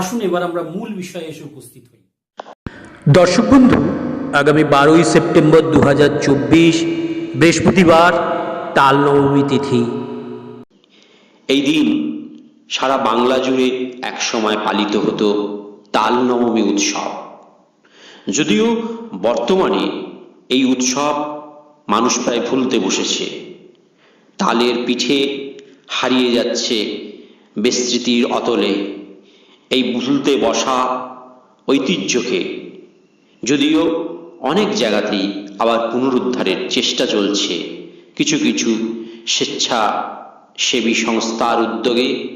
আসুন এবার আমরা মূল বিষয়ে এসে উপস্থিত হই। দর্শক বন্ধু আগামী বারোই সেপ্টেম্বর দুহাজার চব্বিশ বৃহস্পতিবার তাল নবমী তিথি। এই দিন সারা বাংলা জুড়ে একসময় পালিত হতো তাল নবমী উৎসব। যদিও বর্তমানে এই উৎসব মানুষ প্রায় ভুলতে বসেছে। তালের পিঠে হারিয়ে যাচ্ছে বিস্তৃতির অতলে। এই ভুলতে বসা ঐতিহ্যকে। যদিও অনেক জায়গাতেই আবার পুনরুদ্ধারের চেষ্টা চলছে। কিছু কিছু স্বেচ্ছাসেবী সংস্থার উদ্যোগে।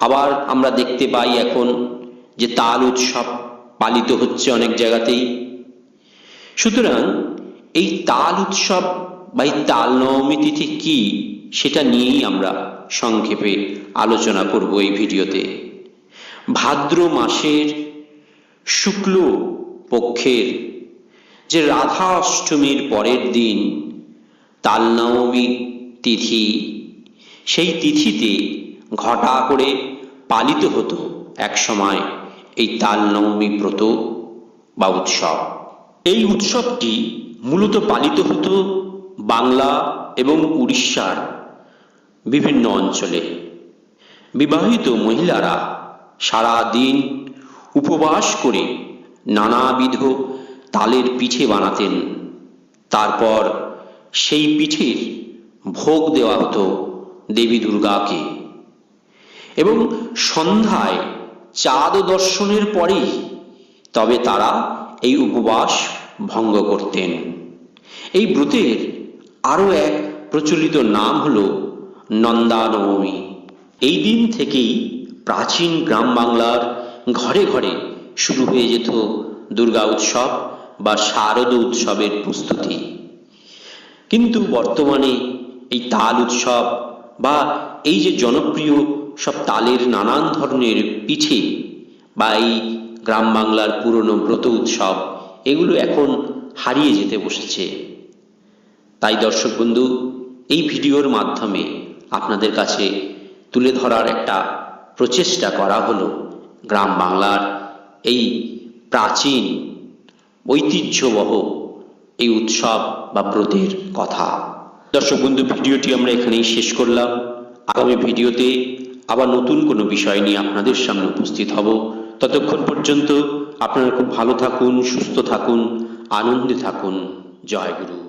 আবার আমরা দেখতে পাই এখন যে তাল উৎসব পালিত হচ্ছে অনেক জায়গাতেই। সুতরাং এই তাল উৎসব বা এই তাল নবমী তিথি কি, সেটা নিয়েই আমরা সংক্ষেপে আলোচনা করব এই ভিডিওতে। ভাদ্র মাসের শুক্ল পক্ষের যে রাধা অষ্টমীর পরের দিন তালনবমী তিথি, সেই তিথিতে ঘটা করে পালিত হতো এক সময় এই তালনবমী ব্রত বা উৎসব। এই উৎসবটি মূলত পালিত হতো বাংলা এবং উড়িষ্যার বিভিন্ন অঞ্চলে। বিবাহিত মহিলারা সারা দিন উপবাস করে নানাবিধ তালের পিঠে বানাতেন। তারপর সেই পিঠের ভোগ দেওয়া হতো দেবী দুর্গাকে। এবং সন্ধ্যায় চাঁদ দর্শনের পরেই তবে তারা এই উপবাস ভঙ্গ করতেন। এই ব্রতের আরও এক প্রচলিত নাম হল নন্দানবমী। এই দিন থেকেই প্রাচীন গ্রাম বাংলার ঘরে ঘরে শুরু হয়ে যেত দুর্গা উৎসব বা শারদ উৎসবের প্রস্তুতি। কিন্তু বর্তমানে এই তাল উৎসব বা এই যে জনপ্রিয় সব তালের নানান ধরনের পিঠে বা এই গ্রাম বাংলার পুরনো ব্রত উৎসব, এগুলো এখন হারিয়ে যেতে বসেছে। তাই দর্শক বন্ধু, এই ভিডিওর মাধ্যমে আপনাদের কাছে তুলে ধরার একটা প্রচেষ্টা করা হলো। গ্রাম বাংলার এই প্রাচীন, ঐতিহ্যবহ এই উৎসব বা ব্রতের কথা। দর্শক বন্ধু, ভিডিওটি আমরা এখানেই শেষ করলাম। আগামী ভিডিওতে আবার নতুন কোনো বিষয় নিয়ে আপনাদের সামনে উপস্থিত হব। ততক্ষণ পর্যন্ত আপনারা খুব ভালো থাকুন, সুস্থ থাকুন, আনন্দে থাকুন। জয় গুরু।